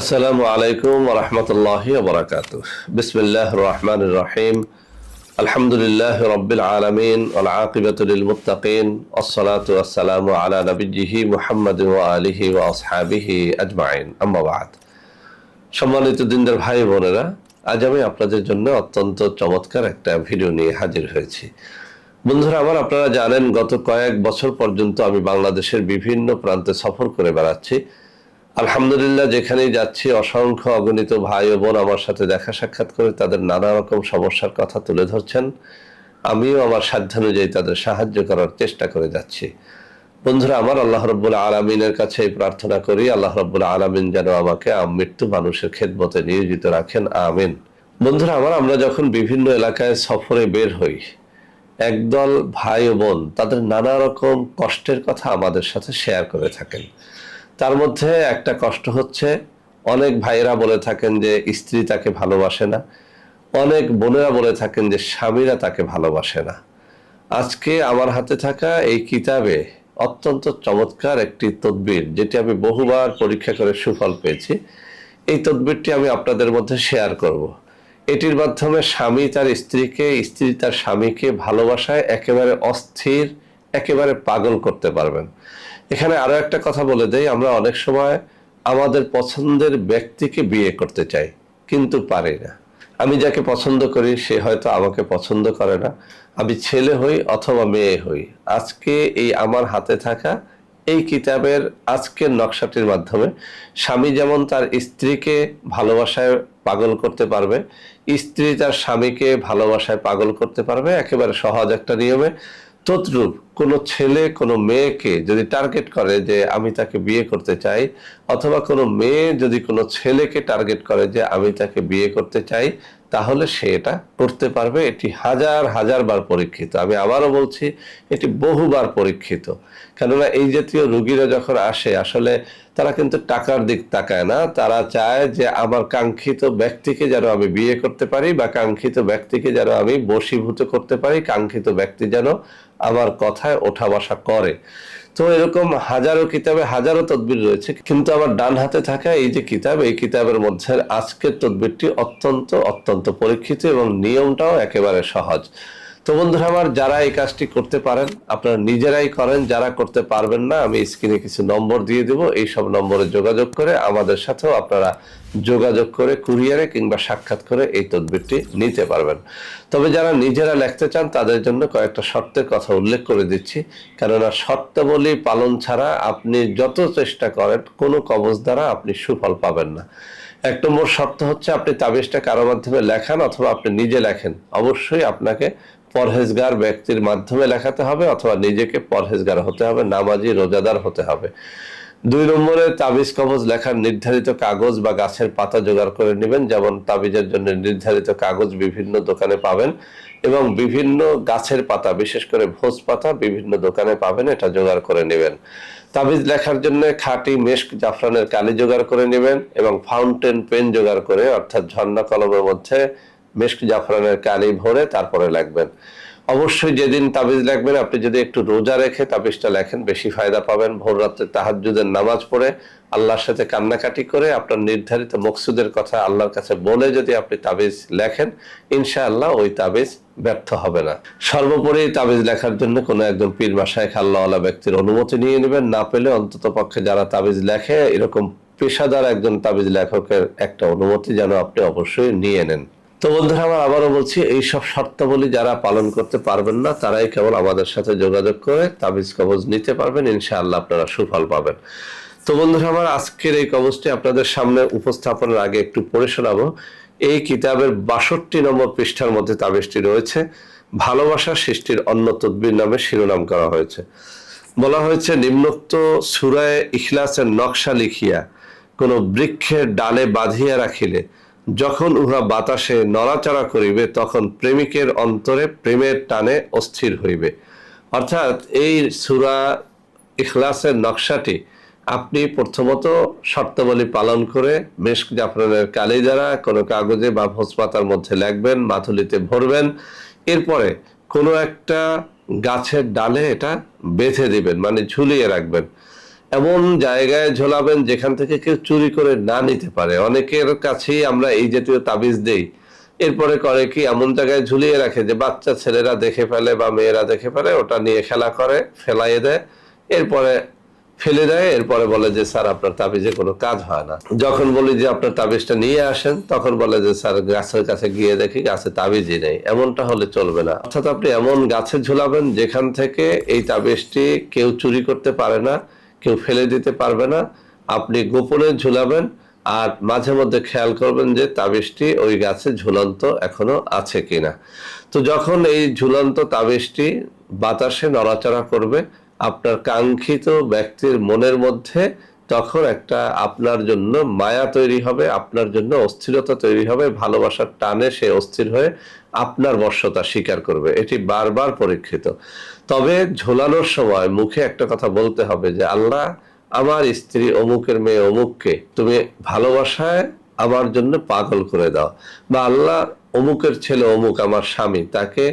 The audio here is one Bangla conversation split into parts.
আসসালামু আলাইকুম রহমতুল্লাহি বরাকাত বিসমিল্লাহ রহমান রহিম। আলহামদুলিল্লাহ রব্বিল আলমিন আকিবাতুল মুতাকিন আসসালাতু আসসালামু আলা নবীজিহি মুহাম্মদ আলিহি ওয়া আসহাবিহি আজমাইন। আম্মাবাদ সম্মানিত দিনদার ভাই বোনেরা, আজ আমি আপনাদের জন্য অত্যন্ত চমৎকার একটা ভিডিও নিয়ে হাজির হয়েছি। বন্ধুরা, আমার আপনারা জানেন, গত কয়েক বছর পর্যন্ত আমি বাংলাদেশের বিভিন্ন প্রান্তে সফর করে বেড়াচ্ছি। আলহামদুলিল্লাহ, যেখানেই যাচ্ছি, অসংখ্য অগণিত ভাই ও বোন আমার সাথে দেখা সাক্ষাৎ করে তাদের নানা রকম সমস্যার কথা তুলে ধরছেন। আমিও আমার সাধ্যানুযায়ী তাদের সাহায্য করার চেষ্টা করে যাচ্ছি। বন্ধুরা, আমার আল্লাহ রব্বুল আলমিনের কাছে প্রার্থনা করি, আল্লাহ রব্বুল আলমিন যেন আমাকে মৃত্যু মানুষের খেদমতে নিয়োজিত রাখেন, আমিন। বন্ধুরা, আমার আমরা যখন বিভিন্ন এলাকায় সফরে বের হই, একদল ভাই ও বোন তাদের নানা রকম কষ্টের কথা আমাদের সাথে শেয়ার করে থাকেন। তার মধ্যে একটা কষ্ট হচ্ছে। অনেক ভাইয়েরা বলে থাকেন যে স্ত্রী তাকে ভালোবাসে না। অনেক বোনেরা বলে থাকেন যে স্বামীরা তাকে ভালোবাসে না। আজকে আমার হাতে থাকা এই কিতাবে অত্যন্ত চমৎকার একটি তদবির, যেটি আমি বহুবার পরীক্ষা করে সুফল পেয়েছি। এই তদবিরটি আমি আপনাদের মধ্যে শেয়ার করব। এটির মাধ্যমে স্বামী তার স্ত্রীকে, স্ত্রী তার স্বামীকে ভালোবাসায় একেবারে অস্থির, একেবারে পাগল করতে পারবেন। এখানে আরও একটা কথা বলে দেই, আমরা অনেক সময় আমাদের পছন্দের ব্যক্তিকে বিয়ে করতে চাই, কিন্তু পারি না। আমি যাকে পছন্দ করি, সে হয়তো আমাকে পছন্দ করে না। আমি ছেলে হই অথবা মেয়ে হই। আজকে এই আমার হাতে থাকা এই কিতাবের আজকের নকশাটির মাধ্যমে স্বামী যেমন তার স্ত্রীকে ভালোবাসায় পাগল করতে পারবে, স্ত্রী তার স্বামীকে ভালোবাসায় পাগল করতে পারবে, একেবারে সহজ একটা নিয়মে। তদ্রূপ কোনো ছেলে, কোনো মেয়েকে যদি টার্গেট করে যে আমি তাকে বিয়ে করতে চাই, অথবা কোনো মেয়ে যদি কোনো ছেলেকে টার্গেট করে যে আমি তাকে বিয়ে করতে চাই, তাহলে সে এটা করতে পারবে। এটি হাজার হাজার বার পরীক্ষিত। আমি আবারও বলছি, এটি বহুবার পরীক্ষিত। কেননা এই জাতীয় রুগীরা যখন আসে, আসলে তারা কিন্তু টাকার দিক তাকায় না। তারা চায় যে আমার কাঙ্ক্ষিত ব্যক্তিকে যেন আমি বিয়ে করতে পারি বা কাঙ্ক্ষিত ব্যক্তিকে যেন আমি বশীভূত করতে পারি, কাঙ্ক্ষিত ব্যক্তি যেন আমার কথায় ওঠা বসা করে। তো এরকম হাজারো কিতাবে হাজারো তদবির রয়েছে, কিন্তু আমার ডান হাতে থাকা এই যে কিতাব, এই কিতাবের মধ্যে আজকের তদবিরটি অত্যন্ত অত্যন্ত পরীক্ষিত এবং নিয়মটাও একেবারে সহজ। তো বন্ধুরা আমার যারা এই কাজটি করতে পারেন, আপনারা নিজেরাই করেন, যারা করতে পারবেন না, আমি স্ক্রিনে কিছু নম্বর দিয়ে দেব। এই সব নম্বরে যোগাযোগ করে আমাদের সাথেও আপনারা যোগাযোগ করে, কুরিয়ারে কিংবা সাক্ষাৎ করে এই তদবিরটি নিতে পারবেন। তবে যারা নিজেরা লিখতে চান, তাদের জন্য কয়েকটা শর্তের কথা উল্লেখ করে দিচ্ছি। কেননা শর্তাবলী পালন ছাড়া আপনি যত চেষ্টা করেন, কোনো কবজ দ্বারা আপনি সুফল পাবেন না। এক নম্বর শর্ত হচ্ছে, আপনি তাবিজটা কারও মাধ্যমে লেখান অথবা আপনি নিজে লেখেন। অবশ্যই আপনাকে পরহেজগার ব্যক্তির মাধ্যমে লেখাতে হবে অথবা নিজেকে পরহেজগার হতে হবে, নামাজি, রোজাদার হতে হবে। দুই নম্বরে তাবিজ কবজ লেখার নির্ধারিত কাগজ বা গাছের পাতা জোগাড় করে নেবেন, যেমন তাবিজের জন্য নির্ধারিত কাগজ বিভিন্ন দোকানে পাবেন এবং বিভিন্ন গাছের পাতা, বিশেষ করে ভোজ পাতা বিভিন্ন দোকানে পাবেন, এটা জোগাড় করে নেবেন। তাবিজ লেখার জন্য খাঁটি মেস্ক জাফরানের কালি জোগাড় করে নেবেন এবং ফাউন্টেন পেন জোগাড় করে, অর্থাৎ ঝর্ণা কলমের মধ্যে মেস্ক জাফরানের কালি ভরে তারপরে লাগবেন অবশ্যই যেদিন তাবিজ লাগবেন আপনি যদি একটু রোজা রেখে তাবিজটা লেখেন, বেশি ফায়দা পাবেন। ভোর রাত্রে তাহাজুদের নামাজ পড়ে আল্লাহর সাথে কান্নাকাটি করে আপনার নির্ধারিত মকসুদের কথা আল্লাহর কাছে বলে যদি আপনি তাবিজ লেখেন, ইনশাআল্লাহ ওই তাবিজ ব্যর্থ হবে না। সর্বোপরি তাবিজ লেখার জন্য কোনো একজন পীর মাসায় খাল্লাওয়ালা ব্যক্তির অনুমতি নিয়ে নেবেন। না পেলে অন্তত পক্ষে যারা তাবিজ লেখে, এরকম পেশাদার একজন তাবিজ লেখকের একটা অনুমতি যেন আপনি অবশ্যই নিয়ে নেন। তো বন্ধুরা, আমার আবারও বলছি এইসব শর্তাবলী যারা পালন করতে পারবেন না, তারাই কেবল আমাদের সাথে যোগাযোগ করে তাবিজ কবজ নিতে পারবেন, ইনশাআল্লাহ আপনারা সুফল পাবেন। তো বন্ধুরা, আমার আজকের এই কবজটি আপনাদের সামনে উপস্থাপনের আগে একটু পড়ে শোনাবো। এই কিতাবের বাষট্টি নম্বর পৃষ্ঠার মধ্যে তাবিজটি রয়েছে। ভালোবাসা সৃষ্টির অন্য তদ্বির নামে শিরোনাম করা হয়েছে। বলা হয়েছে, নিম্নোক্ত সুরায় ইখলাসের নকশা লিখিয়া কোন বৃক্ষের ডালে বাঁধিয়া রাখিলে যখন উহা বাতাসে নড়াচড়া করিবে, তখন প্রেমিকের অন্তরে প্রেমের টানে অস্থির হইবে। অর্থাৎ এই সুরা ইখলাসের নকশাটি আপনি প্রথমত শর্তাবলী পালন করে মেশক জাফরানের কালি দ্বারা কোনো কাগজে বা ভোজপাতার মধ্যে লিখবেন, মাথুলিতে ভরবেন, এরপরে কোনো একটা গাছের ডালে এটা বেঁধে দিবেন মানে ঝুলিয়ে রাখবেন। এমন জায়গায় ঝোলাবেন যেখান থেকে কেউ চুরি করে না নিতে পারে। অনেকের কাছেই আমরা এই জাতীয় তাবিজ দেই। এরপরে করে কি, এমন জায়গায় ঝুলিয়ে রাখে যে বাচ্চা ছেলেরা দেখে ফেলে বা মেয়েরা দেখে ফেলে, ওটা নিয়ে খেলা করে, ফেলাইয়ে দেয়, এরপরে ফেলে দেয়, এরপরে বলে যে, স্যার, আপনার তাবিজে কোনো কাজ হয় না। যখন বলি যে, আপনার তাবিজটা নিয়ে আসেন, তখন বলে যে, স্যার, গাছের কাছে গিয়ে দেখি গাছে তাবিজই নেই। এমনটা হলে চলবে না। অর্থাৎ আপনি এমন গাছে ঝুলাবেন যেখান থেকে এই তাবিজটি কেউ চুরি করতে পারে না। কেউ ফেলে দিতে পারবে না। আপনি গোপনে ঝুলাবেন আর মাঝে মধ্যে খেয়াল করবেন যে তাবিজটি ওই গাছে ঝুলন্ত এখনও আছে কিনা। তো যখন এই ঝুলন্ত তাবিজটি বাতাসে নড়াচড়া করবে, আপনার কাঙ্ক্ষিত ব্যক্তির মনের মধ্যে তখন একটা আপনার জন্য মায়া তৈরি হবে, আপনার জন্য অস্থিরতা তৈরি হবে, ভালোবাসার টানে সে অস্থির হয়ে আপনার বর্ষতা স্বীকার করবে। এটি বারবার পরীক্ষিত। তবে ঝোলানোর সময় মুখে একটা কথা বলতে হবে যে, আল্লাহ আমার স্ত্রী অমুকের মেয়ে অমুককে তুমি ভালোবাসায় আমার জন্য পাগল করে দাও বা আল্লাহ অমুকের ছেলে অমুক আমার স্বামী তাকে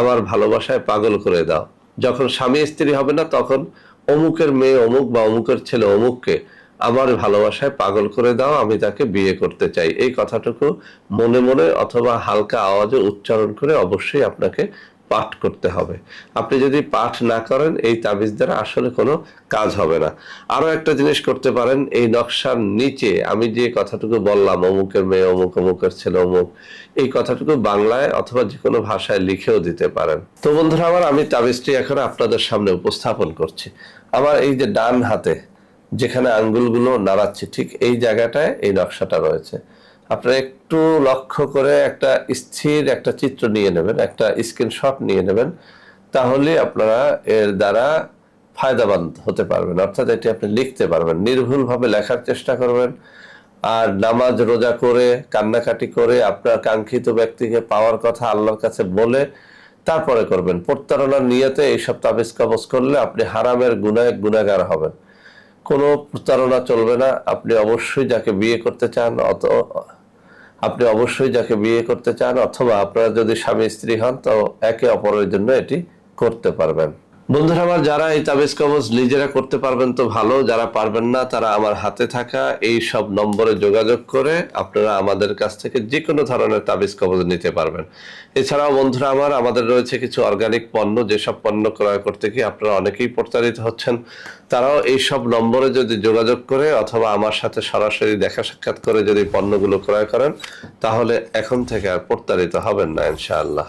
আমার ভালোবাসায় পাগল করে দাও। যখন স্বামী স্ত্রী হবে না তখন অমুকের মেয়ে অমুক বা অমুকের ছেলে অমুককে আমার ভালোবাসায় পাগল করে দাও, আমি তাকে বিয়ে করতে চাই। এই কথাটুকু মনে মনে অথবা হালকা আওয়াজে উচ্চারণ করে অবশ্যই আপনাকে পাঠ করতে হবে। আপনি যদি পাঠ না করেন, এই তাবিজ দ্বারা আসলে কোনো কাজ হবে না। আরও একটা জিনিস করতে পারেন, এই নকশার নিচে আমি যে কথাটুকু বললাম, অমুকের মেয়ে, অমুক, অমুকের ছেলে, অমুক, এই কথাটুকু বাংলায় অথবা যে কোনো ভাষায় লিখেও দিতে পারেন। তো বন্ধুরা আমার, আমি তাবিজটি এখন আপনাদের সামনে উপস্থাপন করছি। আমার এই যে ডান হাতে যেখানে আঙ্গুলগুলো নাড়াচ্ছে, ঠিক এই জায়গাটায় এই নকশাটা রয়েছে। আপনারা একটু লক্ষ্য করে একটা স্থির একটা চিত্র নিয়ে নেবেন, একটা স্ক্রিনশট নিয়ে নেবেন, তাহলে আপনারা এর দ্বারা ফায়দাবান হতে পারবেন। অর্থাৎ এটি আপনি লিখতে পারবেন, নির্ভুলভাবে লেখার চেষ্টা করবেন, আর নামাজ রোজা করে, কান্নাকাটি করে আপনার কাঙ্ক্ষিত ব্যক্তিকে পাওয়ার কথা আল্লাহর কাছে বলে তারপরে করবেন। প্রতারণার নিয়তে এইসব তাবিজ কবজ করলে আপনি হারামের গুনায় গুনাগার হবেন। কোনো প্রতারণা চলবে না, আপনি অবশ্যই যাকে বিয়ে করতে চান অত আপনি অবশ্যই যাকে বিয়ে করতে চান অথবা আপনারা যদি স্বামী স্ত্রী হন, তো একে অপরের জন্য এটি করতে পারবেন। বন্ধুরা আমার, যারা এই তাবিজ কবজ নিজেরা করতে পারবেন তো ভালো, যারা পারবেন না তারা আমার হাতে থাকা এই সব নম্বরে যোগাযোগ করে আপনারা আমাদের কাছ থেকে যে কোনো ধরনের তাবিজ কবজ নিতে পারবেন। এছাড়াও বন্ধুরা আমার, আমাদের রয়েছে কিছু অর্গানিক পণ্য, যেসব পণ্য ক্রয় করতে গিয়ে আপনারা অনেকেই প্রতারিত হচ্ছেন। তারাও এই সব নম্বরে যদি যোগাযোগ করে অথবা আমার সাথে সরাসরি দেখা সাক্ষাৎ করে যদি পণ্যগুলো ক্রয় করেন, তাহলে এখন থেকে আর প্রতারিত হবেন না, ইনশাআল্লাহ।